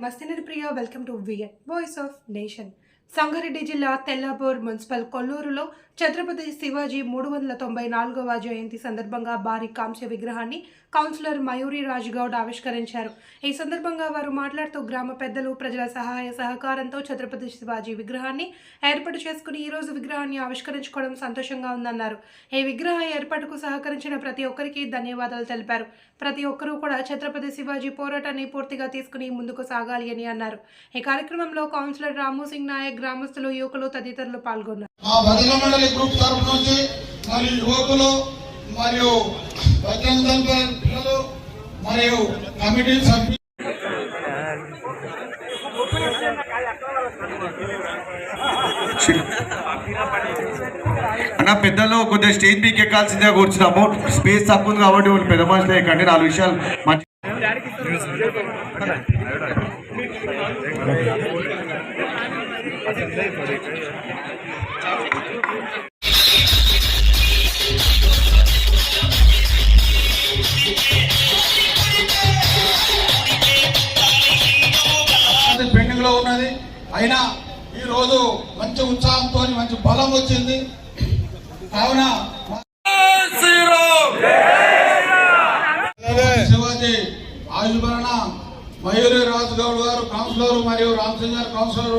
మస్తినరి Priya welcome to VN voice of nation Sangareddy జిల్లా Tellapur municipal కొల్లూరులో ఛత్రపతి శివాజీ మూడు వందల తొంభై నాలుగవ జయంతి సందర్భంగా భారీ కాంస్య విగ్రహాన్ని కౌన్సిలర్ మయూరి రాజ్గౌడ్ ఆవిష్కరించారు. ఈ సందర్భంగా వారు మాట్లాడుతూ గ్రామ పెద్దలు ప్రజల సహాయ సహకారంతో ఛత్రపతి శివాజీ విగ్రహాన్ని ఏర్పాటు చేసుకుని ఈ రోజు విగ్రహాన్ని ఆవిష్కరించుకోవడం సంతోషంగా ఉందన్నారు. ఈ విగ్రహ ఏర్పాటుకు సహకరించిన ప్రతి ఒక్కరికి ధన్యవాదాలు తెలిపారు. ప్రతి ఒక్కరూ కూడా ఛత్రపతి శివాజీ పోరాటాన్ని పూర్తిగా తీసుకుని ముందుకు సాగాలి అని అన్నారు. ఈ కార్యక్రమంలో కౌన్సిలర్ రాము సింగ్ నాయక్ గ్రామస్తులు యువకులు తదితరులు పాల్గొన్నారు. గ్రూప్ తరఫు నుంచి మరియు యువకులు మరియు బజరంగ పిల్లలు మరియు కమిటీ సభ్యులు అన్న పెద్దలు కొద్దిగా స్టేజ్ మీకు ఎక్కాల్సిందే కూర్చున్నాము. స్పేస్ తక్కువ ఉంది కాబట్టి వాళ్ళు పెద్ద మనుషులు ఎక్కండి. నాలుగు విషయాలు మంచి పెండింగ్లో ఉన్నది. అయినా ఈ రోజు మంచి ఉత్సాహంతో మంచి బలం వచ్చింది. కావున శివాజీ ఆయుర్భరణ మయూరి రాజు గౌడ్ గారు కౌన్సిలర్ మరియు రామ్ సింగ్ గారు కౌన్సిలర్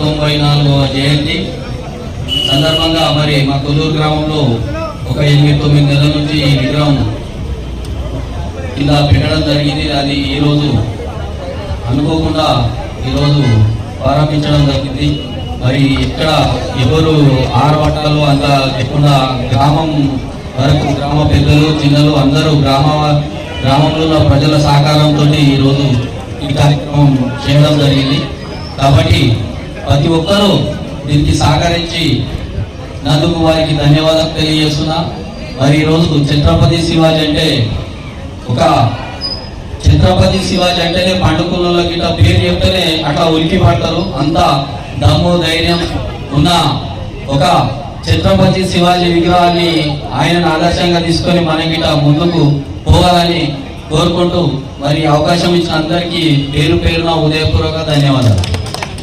తొంభై నాలుగవ జయంతి సందర్భంగా మరి మా కొల్లూరు గ్రామంలో ఒక ఎనిమిది తొమ్మిది నెలల నుంచి ఈ విగ్రహం ఇలా పెట్టడం జరిగింది. అది ఈరోజు అనుకోకుండా ఈరోజు ప్రారంభించడం జరిగింది. మరి ఇక్కడ ఎవరు ఆరవటాలు అంత లేకుండా గ్రామం వరకు గ్రామ పెద్దలు చిన్నలు అందరూ గ్రామ గ్రామంలో ఉన్న ప్రజల సహకారంతో ఈరోజు ఈ కార్యక్రమం చేయడం జరిగింది. కాబట్టి ప్రతి ఒక్కరూ దీనికి సహకరించి నందుకు వారికి ధన్యవాదాలు తెలియజేస్తున్నా. మరి ఈరోజు ఛత్రపతి శివాజీ అంటే ఒక ఛత్రపతి శివాజీ అంటేనే పండుకుల గిట్ట పేరు చెప్తేనే అట్లా ఉలికి పడతారు. అంత దమ్ము ధైర్యం ఉన్న ఒక ఛత్రపతి శివాజీ విగ్రహాన్ని ఆయనను ఆదర్శంగా తీసుకొని మనకి గిట్ట ముందుకు పోవాలని కోరుకుంటూ మరి అవకాశం ఇచ్చిన అందరికీ పేరు పేరున ఉదయపూర్వక ధన్యవాదాలు.